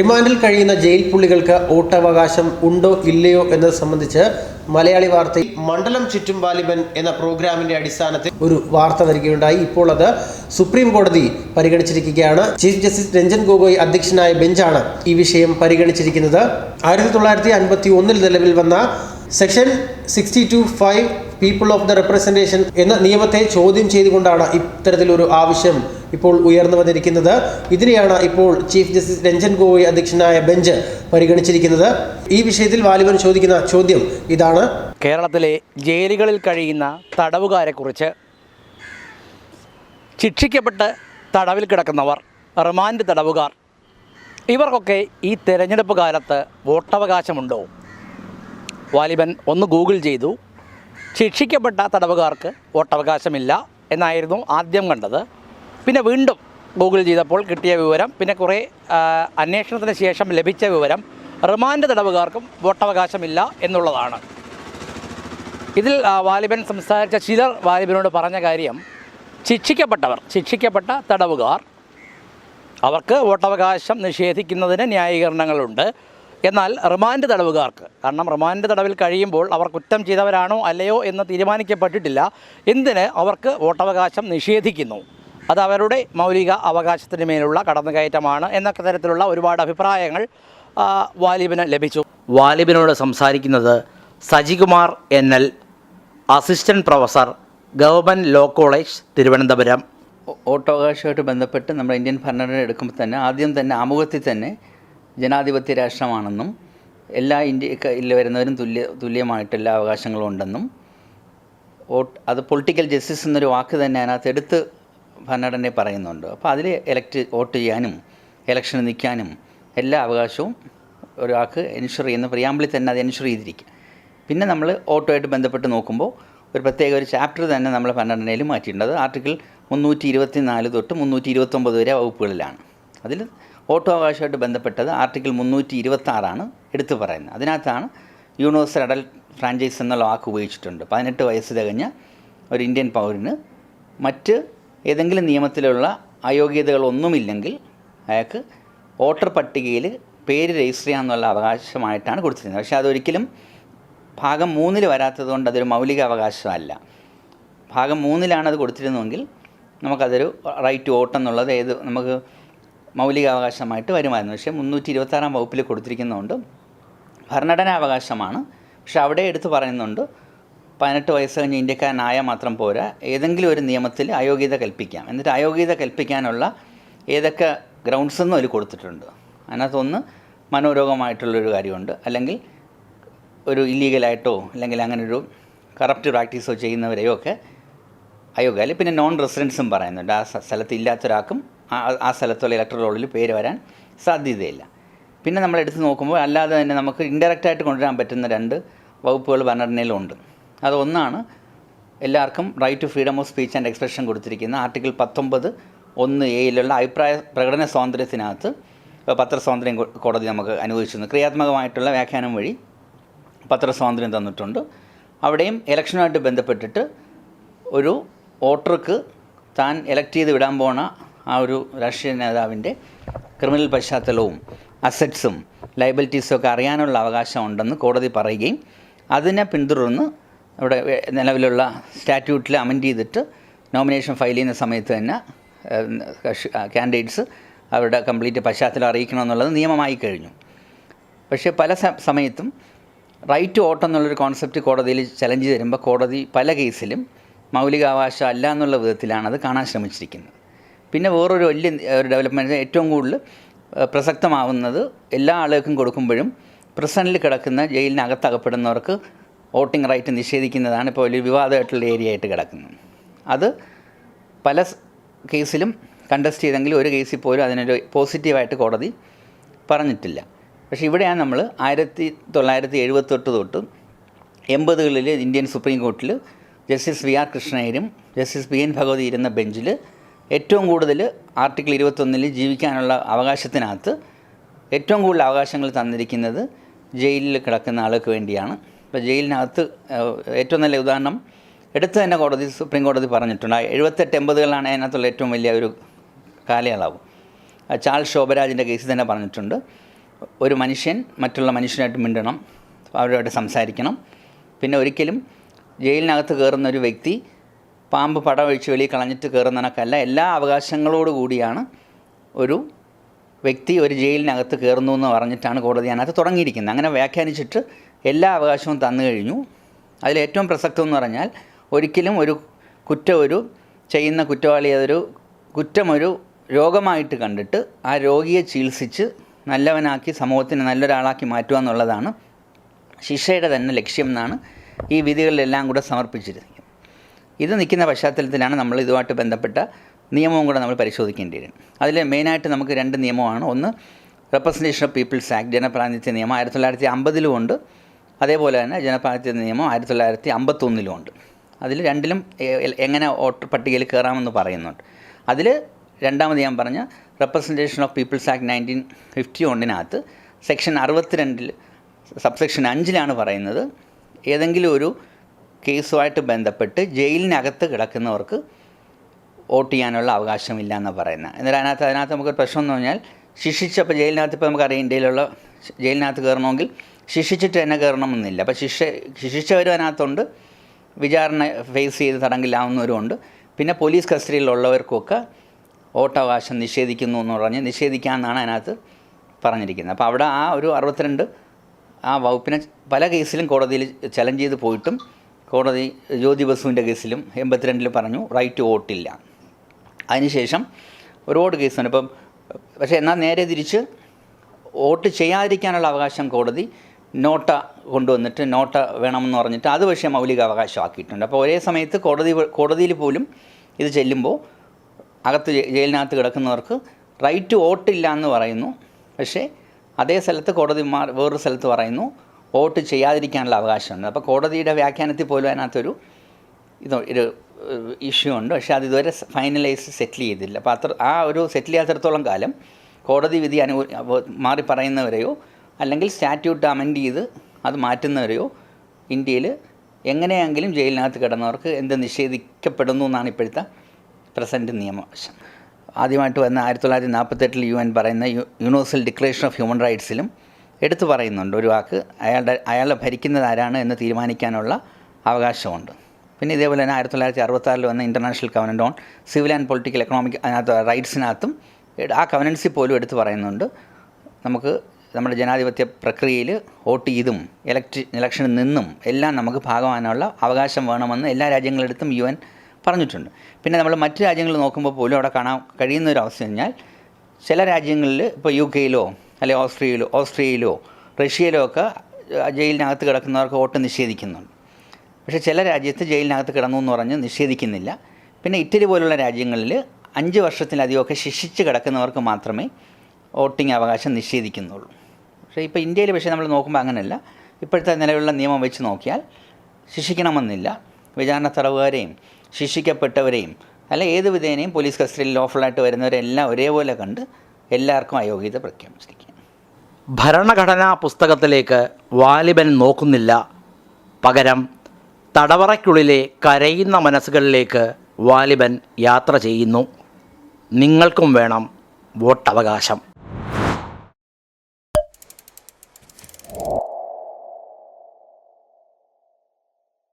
റിമാൻഡിൽ കഴിയുന്ന ജയിൽ പുള്ളികൾക്ക് വോട്ടവകാശം ഉണ്ടോ ഇല്ലയോ എന്നത് സംബന്ധിച്ച് മലയാളി വാർത്തയിൽ മണ്ഡലം ചുറ്റും വാലിബൻ എന്ന പ്രോഗ്രാമിന്റെ അടിസ്ഥാനത്തിൽ ഒരു വാർത്ത വരികയുണ്ടായി. ഇപ്പോൾ അത് സുപ്രീം കോടതി പരിഗണിച്ചിരിക്കുകയാണ്. ചീഫ് ജസ്റ്റിസ് രഞ്ജൻ ഗൊഗോയ് അധ്യക്ഷനായ ബെഞ്ചാണ് ഈ വിഷയം പരിഗണിച്ചിരിക്കുന്നത്. ആയിരത്തി തൊള്ളായിരത്തി അൻപത്തി ഒന്നിൽ നിലവിൽ വന്ന section sixty two five people of the representation എന്ന നിയമത്തെ ചോദ്യം ചെയ്തുകൊണ്ടാണ് ഇത്തരത്തിലൊരു ആവശ്യം ഇപ്പോൾ ഉയർന്നു വന്നിരിക്കുന്നത്. ഇതിനെയാണ് ഇപ്പോൾ ചീഫ് ജസ്റ്റിസ് രഞ്ജൻ ഗോഗോയ് അധ്യക്ഷനായ ബെഞ്ച് പരിഗണിച്ചിരിക്കുന്നത്. ഈ വിഷയത്തിൽ വാലിബൻ ചോദിക്കുന്ന ചോദ്യം ഇതാണ്. കേരളത്തിലെ ജയിലുകളിൽ കഴിയുന്ന തടവുകാരെക്കുറിച്ച് ശിക്ഷിക്കപ്പെട്ട് തടവിൽ കിടക്കുന്നവർ റിമാൻഡ് തടവുകാർ ഇവർക്കൊക്കെ ഈ തെരഞ്ഞെടുപ്പ് കാലത്ത് വോട്ടവകാശമുണ്ടോ? വാലിബൻ ഒന്ന് ഗൂഗിൾ ചെയ്തു. ശിക്ഷിക്കപ്പെട്ട തടവുകാർക്ക് വോട്ടവകാശമില്ല എന്നായിരുന്നു ആദ്യം കണ്ടത്. പിന്നെ വീണ്ടും ഗൂഗിൾ ചെയ്തപ്പോൾ കിട്ടിയ വിവരം പിന്നെ കുറേ അന്വേഷണത്തിന് ശേഷം ലഭിച്ച വിവരം റിമാൻഡ് തടവുകാർക്കും വോട്ടവകാശമില്ല എന്നുള്ളതാണ്. ഇതിൽ വാലിബൻ സംസാരിച്ച ചിലർ വാലിബനോട് പറഞ്ഞ കാര്യം ശിക്ഷിക്കപ്പെട്ടവർ ശിക്ഷിക്കപ്പെട്ട തടവുകാർ അവർക്ക് വോട്ടവകാശം നിഷേധിക്കുന്നതിന് ന്യായീകരണങ്ങളുണ്ട്. എന്നാൽ റിമാൻഡ് തടവുകാർക്ക് കാരണം റിമാൻഡ് തടവിൽ കഴിയുമ്പോൾ അവർ കുറ്റം ചെയ്തവരാണോ അല്ലയോ എന്ന് തീരുമാനിക്കപ്പെട്ടിട്ടില്ല. എന്തിന് അവർക്ക് വോട്ടവകാശം നിഷേധിക്കുന്നു? അത് അവരുടെ മൗലിക അവകാശത്തിന് മേലുള്ള കടന്നുകയറ്റമാണ് എന്നൊക്കെ തരത്തിലുള്ള ഒരുപാട് അഭിപ്രായങ്ങൾ വാലിബിന് ലഭിച്ചു. വാലിബിനോട് സംസാരിക്കുന്നത് Sajikumar N L assistant professor government law college Thiruvananthapuram. ഓ- വോട്ടവകാശമായിട്ട് ബന്ധപ്പെട്ട് നമ്മുടെ ഇന്ത്യൻ ഭരണഘടന എടുക്കുമ്പോൾ തന്നെ ആദ്യം തന്നെ ആമുഖത്തിൽ തന്നെ ജനാധിപത്യ രാഷ്ട്രമാണെന്നും എല്ലാ ഇന്ത്യയിൽ വരുന്നവരും തുല്യ തുല്യമായിട്ട് എല്ലാ അവകാശങ്ങളും ഉണ്ടെന്നും അത് പൊളിറ്റിക്കൽ ജസ്റ്റിസ് എന്നൊരു വാക്ക് തന്നെ അതിനകത്ത് എടുത്ത് ഭരണഘടനയെ പറയുന്നുണ്ട്. അപ്പോൾ അതിൽ ഇലക്ട് വോട്ട് ചെയ്യാനും ഇലക്ഷന് നിൽക്കാനും എല്ലാ അവകാശവും ഒരാൾക്ക് എൻഷുർ ചെയ്യുന്ന പ്രിയാമ്പിളിൽ തന്നെ അത് എൻഷുർ ചെയ്തിരിക്കും പിന്നെ നമ്മൾ ഓട്ടോയായിട്ട് ബന്ധപ്പെട്ട് നോക്കുമ്പോൾ ഒരു പ്രത്യേക ഒരു ചാപ്റ്റർ തന്നെ നമ്മൾ ഭരണഘടനയിൽ മാറ്റിയിട്ടുണ്ട്. അത് ആർട്ടിക്കിൾ മുന്നൂറ്റി ഇരുപത്തി നാല് തൊട്ട് മുന്നൂറ്റി ഇരുപത്തൊമ്പത് വരെ വകുപ്പുകളിലാണ്. അതിൽ ഓട്ടോ അവകാശമായിട്ട് ബന്ധപ്പെട്ടത് ആർട്ടിക്കിൾ മുന്നൂറ്റി ഇരുപത്തി ആറാണ് എടുത്തു പറയുന്നത്. അതിനകത്താണ് യൂണിവേഴ്സൽ അഡൽട്ട് ഫ്രാഞ്ചൈസ് എന്നുള്ള വാക്ക് ഉപയോഗിച്ചിട്ടുണ്ട്. പതിനെട്ട് വയസ്സ് തികഞ്ഞ ഒരു ഇന്ത്യൻ പൗരന് മറ്റ് ഏതെങ്കിലും നിയമത്തിലുള്ള അയോഗ്യതകളൊന്നുമില്ലെങ്കിൽ അയാൾക്ക് വോട്ടർ പട്ടികയിൽ പേര് രജിസ്റ്റർ ചെയ്യാമെന്നുള്ള അവകാശമായിട്ടാണ് കൊടുത്തിരുന്നത്. പക്ഷേ അതൊരിക്കലും ഭാഗം മൂന്നിൽ വരാത്തത് കൊണ്ട് അതൊരു മൗലിക അവകാശമല്ല. ഭാഗം മൂന്നിലാണ് അത് കൊടുത്തിരുന്നതെങ്കിൽ നമുക്കതൊരു റൈറ്റ് വോട്ട് എന്നുള്ളത് ഏത് നമുക്ക് മൗലികാവകാശമായിട്ട് വരുമായിരുന്നു. പക്ഷേ മുന്നൂറ്റി ഇരുപത്താറാം വകുപ്പിൽ കൊടുത്തിരിക്കുന്നതുകൊണ്ട് ഭരണഘടനാവകാശമാണ് പക്ഷെ അവിടെ എടുത്ത് പറയുന്നുണ്ട് പതിനെട്ട് വയസ്സ് കഴിഞ്ഞ് ഇന്ത്യക്കാരനായാൽ മാത്രം പോരാ. ഏതെങ്കിലും ഒരു നിയമത്തിൽ അയോഗ്യത കൽപ്പിക്കാം. എന്നിട്ട് അയോഗ്യത കൽപ്പിക്കാനുള്ള ഏതൊക്കെ ഗ്രൗണ്ട്സ് എന്നും അതിൽ കൊടുത്തിട്ടുണ്ട്. അതിനകത്തൊന്ന് മനോരോഗമായിട്ടുള്ളൊരു കാര്യമുണ്ട്. അല്ലെങ്കിൽ ഒരു ഇല്ലീഗലായിട്ടോ അല്ലെങ്കിൽ അങ്ങനെ ഒരു കറപ്റ്റ് പ്രാക്ടീസോ ചെയ്യുന്നവരെയോ ഒക്കെ അയോഗ്യ അല്ലെങ്കിൽ പിന്നെ നോൺ റെസിഡൻസും പറയുന്നുണ്ട്. ആ സ്ഥ- സ്ഥലത്ത് ഇല്ലാത്തൊരാൾക്കും ആ ആ സ്ഥലത്തുള്ള ഇലക്ട്രൽ റോളിൽ പേര് വരാൻ സാധ്യതയില്ല. പിന്നെ നമ്മൾ എടുത്ത് നോക്കുമ്പോൾ അല്ലാതെ തന്നെ നമുക്ക് ഇൻഡയറക്റ്റായിട്ട് കൊണ്ടുവരാൻ പറ്റുന്ന രണ്ട് വകുപ്പുകൾ ഭരണഘടനയിലുണ്ട്. അതൊന്നാണ് എല്ലാവർക്കും right to freedom of speech and expression കൊടുത്തിരിക്കുന്ന ആർട്ടിക്കിൾ പത്തൊമ്പത് ഒന്ന് എയിലുള്ള അഭിപ്രായ പ്രകടന സ്വാതന്ത്ര്യത്തിനകത്ത് പത്രസ്വാതന്ത്ര്യം കോടതി നമുക്ക് അനുവദിച്ചിരുന്നു. ക്രിയാത്മകമായിട്ടുള്ള വ്യാഖ്യാനം വഴി പത്രസ്വാതന്ത്ര്യം തന്നിട്ടുണ്ട്. അവിടെയും ഇലക്ഷനുമായിട്ട് ബന്ധപ്പെട്ടിട്ട് ഒരു വോട്ടർക്ക് താൻ എലക്ട് ചെയ്ത് വിടാൻ പോണ ആ ഒരു രാഷ്ട്രീയ നേതാവിന്റെ ക്രിമിനൽ പശ്ചാത്തലവും അസറ്റ്സും ലൈബിലിറ്റീസും ഒക്കെ അറിയാനുള്ള അവകാശം ഉണ്ടെന്ന് കോടതി പറയുകയും അതിനെ പിന്തുടർന്ന് അവിടെ നിലവിലുള്ള സ്റ്റാറ്റ്യൂട്ടിൽ അമെൻഡ് ചെയ്തിട്ട് നോമിനേഷൻ ഫയൽ ചെയ്യുന്ന സമയത്ത് തന്നെ കാൻഡിഡേറ്റ്സ് അവരുടെ കംപ്ലീറ്റ് പശ്ചാത്തലം അറിയിക്കണം എന്നുള്ളത് നിയമമായി കഴിഞ്ഞു. പക്ഷേ പല സമയത്തും റൈറ്റ് ടു വോട്ട് എന്നുള്ളൊരു കോൺസെപ്റ്റ് കോടതിയിൽ ചലഞ്ച് തരുമ്പോൾ കോടതി പല കേസിലും മൗലികാവകാശം അല്ല എന്നുള്ള വിധത്തിലാണ് അത് കാണാൻ ശ്രമിച്ചിരിക്കുന്നത്. പിന്നെ വേറൊരു വലിയ ഒരു ഡെവലപ്മെന്റ് ഏറ്റവും കൂടുതൽ പ്രസക്തമാവുന്നത് എല്ലാ ആളുകൾക്കും കൊടുക്കുമ്പോഴും പ്രിസണിൽ കിടക്കുന്ന ജയിലിനകത്ത് അകപ്പെടുന്നവർക്ക് വോട്ടിംഗ് റൈറ്റ് നിഷേധിക്കുന്നതാണ് ഇപ്പോൾ വലിയ വിവാദമായിട്ടുള്ള ഏരിയ ആയിട്ട് കിടക്കുന്നത്. അത് പല കേസിലും കണ്ടസ്റ്റ് ചെയ്തെങ്കിലും ഒരു കേസിൽ പോലും അതിനൊരു പോസിറ്റീവായിട്ട് കോടതി പറഞ്ഞിട്ടില്ല. പക്ഷേ ഇവിടെയാണ് നമ്മൾ ആയിരത്തി തൊള്ളായിരത്തി എഴുപത്തെട്ട് തൊട്ട് എൺപതുകളിൽ Indian supreme court justice V R കൃഷ്ണയ്യരും justice B N Bhagwati ഇരുന്ന ബെഞ്ചിൽ ഏറ്റവും കൂടുതൽ ആർട്ടിക്കിൾ ഇരുപത്തൊന്നിൽ ജീവിക്കാനുള്ള അവകാശത്തിനകത്ത് ഏറ്റവും കൂടുതൽ അവകാശങ്ങൾ തന്നിരിക്കുന്നത് ജയിലിൽ കിടക്കുന്ന ആൾക്ക് വേണ്ടിയാണ്. ഇപ്പോൾ ജയിലിനകത്ത് ഏറ്റവും നല്ല ഉദാഹരണം എടുത്ത് തന്നെ കോടതി സുപ്രീം കോടതി പറഞ്ഞിട്ടുണ്ട്. എഴുപത്തെട്ട് എൺപതുകളാണ് അതിനകത്തുള്ള ഏറ്റവും വലിയ ഒരു കാലയളവ്. ആ ചാൾസ് ശോഭരാജിന്റെ കേസ് തന്നെ പറഞ്ഞിട്ടുണ്ട്. ഒരു മനുഷ്യൻ മറ്റുള്ള മനുഷ്യനായിട്ട് മിണ്ടണം അവരുമായിട്ട് സംസാരിക്കണം. പിന്നെ ഒരിക്കലും ജയിലിനകത്ത് കയറുന്ന ഒരു വ്യക്തി പാമ്പ് പടവഴിച്ച് വെളിയിൽ കളഞ്ഞിട്ട് കയറുന്ന എല്ലാ അവകാശങ്ങളോടു കൂടിയാണ് ഒരു വ്യക്തി ഒരു ജയിലിനകത്ത് കയറുന്നു എന്ന് പറഞ്ഞിട്ടാണ് കോടതി അതിനകത്ത് തുടങ്ങിയിരിക്കുന്നത്. അങ്ങനെ വ്യാഖ്യാനിച്ചിട്ട് എല്ലാ അവകാശവും തന്നു കഴിഞ്ഞു. അതിലേറ്റവും പ്രസക്തം എന്ന് പറഞ്ഞാൽ ഒരിക്കലും ഒരു കുറ്റം ഒരു ചെയ്യുന്ന കുറ്റവാളി അതൊരു കുറ്റമൊരു രോഗമായിട്ട് കണ്ടിട്ട് ആ രോഗിയെ ചികിത്സിച്ച് നല്ലവനാക്കി സമൂഹത്തിന് നല്ലൊരാളാക്കി മാറ്റുക എന്നുള്ളതാണ് ശിക്ഷയുടെ തന്നെ ലക്ഷ്യം എന്നാണ് ഈ വിധികളിലെല്ലാം കൂടെ സമർപ്പിച്ചിരിക്കുന്നത് ഇത് നിൽക്കുന്ന പശ്ചാത്തലത്തിലാണ് നമ്മൾ ഇതുമായിട്ട് ബന്ധപ്പെട്ട നിയമവും കൂടെ നമ്മൾ പരിശോധിക്കേണ്ടി വരും. അതിൽ മെയിനായിട്ട് നമുക്ക് രണ്ട് നിയമമാണ്. ഒന്ന് റെപ്രസെന്റേഷൻ ഓഫ് പീപ്പിൾസ് ആക്ട് ജനപ്രാതിനിധ്യ നിയമം. ആയിരത്തി തൊള്ളായിരത്തി അമ്പതിലും ഉണ്ട്. അതേപോലെ തന്നെ ജനപ്രാതിനിധ്യ നിയമം ആയിരത്തി തൊള്ളായിരത്തി അമ്പത്തൊന്നിലും ഉണ്ട്. അതിൽ രണ്ടിലും എങ്ങനെ വോട്ട് പട്ടികയിൽ കയറാമെന്ന് പറയുന്നുണ്ട്. അതിൽ രണ്ടാമത് ഞാൻ പറഞ്ഞ representation of peoples act nineteen fifty വണ്ണിനകത്ത് section അറുപത്തിരണ്ടിൽ സബ്സെക്ഷൻ അഞ്ചിലാണ് പറയുന്നത് ഏതെങ്കിലും ഒരു കേസുമായിട്ട് ബന്ധപ്പെട്ട് ജയിലിനകത്ത് കിടക്കുന്നവർക്ക് വോട്ട് ചെയ്യാനുള്ള അവകാശമില്ല എന്ന് പറയുന്നത്. എന്നാൽ അതിനകത്ത് അതിനകത്ത് നമുക്കൊരു പ്രശ്നം എന്ന് പറഞ്ഞാൽ ശിക്ഷിച്ചപ്പോൾ ജയിലിനകത്ത് ഇപ്പോൾ നമുക്കറിയാം ഇന്ത്യയിലുള്ള ജയിലിനകത്ത് കയറണമെങ്കിൽ ശിക്ഷിച്ചിട്ട് തന്നെ കയറണമെന്നില്ല. അപ്പോൾ ശിക്ഷ ശിക്ഷിച്ചവരും അതിനകത്തുണ്ട്. വിചാരണ ഫേസ് ചെയ്ത് തടങ്കിലാവുന്നവരുമുണ്ട് പിന്നെ പോലീസ് കസ്റ്റഡിയിലുള്ളവർക്കൊക്കെ വോട്ടവകാശം നിഷേധിക്കുന്നു എന്ന് പറഞ്ഞ് നിഷേധിക്കാമെന്നാണ് അതിനകത്ത് പറഞ്ഞിരിക്കുന്നത്. അപ്പോൾ അവിടെ ആ ഒരു അറുപത്തിരണ്ട് ആ വകുപ്പിനെ പല കേസിലും കോടതിയിൽ ചലഞ്ച് ചെയ്ത് പോയിട്ടും കോടതി ജ്യോതി ബസുവിന്റെ കേസിലും എൺപത്തിരണ്ടിൽ പറഞ്ഞു റൈറ്റ് വോട്ടില്ല. അതിനുശേഷം ഒരുപാട് കേസുണ്ട്. ഇപ്പം പക്ഷേ എന്നാൽ നേരെ തിരിച്ച് വോട്ട് ചെയ്യാതിരിക്കാനുള്ള അവകാശം കോടതി നോട്ട കൊണ്ടുവന്നിട്ട് നോട്ട വേണമെന്ന് പറഞ്ഞിട്ട് അത് പക്ഷേ മൗലിക അവകാശമാക്കിയിട്ടുണ്ട് അപ്പോൾ ഒരേ സമയത്ത് കോടതി കോടതിയിൽ പോലും ഇത് ചെല്ലുമ്പോൾ അകത്ത് ജയിലിനകത്ത് കിടക്കുന്നവർക്ക് റൈറ്റ് ടു വോട്ടില്ല എന്ന് പറയുന്നു. പക്ഷേ അതേ സ്ഥലത്ത് കോടതിമാർ വേറൊരു സ്ഥലത്ത് പറയുന്നു വോട്ട് ചെയ്യാതിരിക്കാനുള്ള അവകാശമുണ്ട്. അപ്പോൾ കോടതിയുടെ വ്യാഖ്യാനത്തിൽ പോലും അതിനകത്തൊരു ഇത് ഒരു ഇഷ്യൂ ഉണ്ട്. പക്ഷേ അത് ഇതുവരെ ഫൈനലൈസ് സെറ്റിൽ ചെയ്തില്ല. അപ്പോൾ അത്ര ആ ഒരു സെറ്റിൽ ചെയ്യാത്തടത്തോളം കാലം കോടതി വിധി അനു മാറി പറയുന്നവരെയോ അല്ലെങ്കിൽ സ്റ്റാറ്റ്യൂട്ട് അമെൻഡ് ചെയ്ത് അത് മാറ്റുന്നവരെയോ ഇന്ത്യയിൽ എങ്ങനെയെങ്കിലും ജയിലിനകത്ത് കിടന്നവർക്ക് എന്ത് നിഷേധിക്കപ്പെടുന്നു എന്നാണ് ഇപ്പോഴത്തെ പ്രസന്റ് നിയമവശം ആദ്യമായിട്ട് വന്ന ആയിരത്തി തൊള്ളായിരത്തി നാൽപ്പത്തെട്ടിൽ യു എൻ പറയുന്ന യൂണിവേഴ്സൽ ഡിക്ലറേഷൻ ഓഫ് ഹ്യൂമൻ റൈറ്റ്സിലും എടുത്തു പറയുന്നുണ്ട്. ഒരു വാക്ക് അയാളുടെ അയാളെ ഭരിക്കുന്നത് ആരാണ് എന്ന് തീരുമാനിക്കാനുള്ള അവകാശമുണ്ട്. പിന്നെ ഇതേപോലെ തന്നെ ആയിരത്തി തൊള്ളായിരത്തി അറുപത്താറിൽ വന്ന international covenant on civil and political economic അതിനകത്ത് റൈറ്റ്സിനകത്തും ആ കവനൻസിൽ പോലും എടുത്തു പറയുന്നുണ്ട്. നമുക്ക് നമ്മുടെ ജനാധിപത്യ പ്രക്രിയയിൽ വോട്ട് ചെയ്തും ഇലക്ട്രി ഇലക്ഷനിൽ നിന്നും എല്ലാം നമുക്ക് ഭാഗമാകാനുള്ള അവകാശം വേണമെന്ന് എല്ലാ രാജ്യങ്ങളെടുത്തും യു എൻ പറഞ്ഞിട്ടുണ്ട്. പിന്നെ നമ്മൾ മറ്റ് രാജ്യങ്ങൾ നോക്കുമ്പോൾ പോലും അവിടെ കാണാൻ കഴിയുന്ന ഒരു അവസ്ഥ കഴിഞ്ഞാൽ ചില രാജ്യങ്ങളിൽ ഇപ്പോൾ യു കെയിലോ അല്ലെങ്കിൽ ഓസ്ട്രിയയിലോ ഓസ്ട്രിയയിലോ റഷ്യയിലോ ഒക്കെ ജയിലിനകത്ത് കിടക്കുന്നവർക്ക് വോട്ട് നിഷേധിക്കുന്നുണ്ട്. പക്ഷേ ചില രാജ്യത്ത് ജയിലിനകത്ത് കിടന്നു എന്ന് പറഞ്ഞ് നിഷേധിക്കുന്നില്ല. പിന്നെ ഇറ്റലി പോലുള്ള രാജ്യങ്ങളിൽ അഞ്ച് വർഷത്തിലധികമൊക്കെ ശിക്ഷിച്ച് കിടക്കുന്നവർക്ക് മാത്രമേ വോട്ടിംഗ് അവകാശം നിഷേധിക്കുന്നുള്ളൂ. പക്ഷേ ഇപ്പോൾ ഇന്ത്യയിൽ പക്ഷേ നമ്മൾ നോക്കുമ്പോൾ അങ്ങനെയല്ല. ഇപ്പോഴത്തെ നിലവിലുള്ള നിയമം വെച്ച് നോക്കിയാൽ ശിക്ഷിക്കണമെന്നില്ല. വിചാരണ തടവുകാരെയും ശിക്ഷിക്കപ്പെട്ടവരെയും അല്ല ഏത് വിധേനയും പോലീസ് കസ്റ്റഡിയിൽ ലോഫുള്ളായിട്ട് വരുന്നവരെല്ലാം ഒരേപോലെ കണ്ട് എല്ലാവർക്കും അയോഗ്യത പ്രഖ്യാപിച്ചിരിക്കുക ഭരണഘടനാ പുസ്തകത്തിലേക്ക് വാലിബൻ നോക്കുന്നില്ല. പകരം തടവറയ്ക്കുള്ളിലെ കരയുന്ന മനസ്സുകളിലേക്ക് വാലിബൻ യാത്ര ചെയ്യുന്നു. നിങ്ങൾക്കും വേണം വോട്ടവകാശം.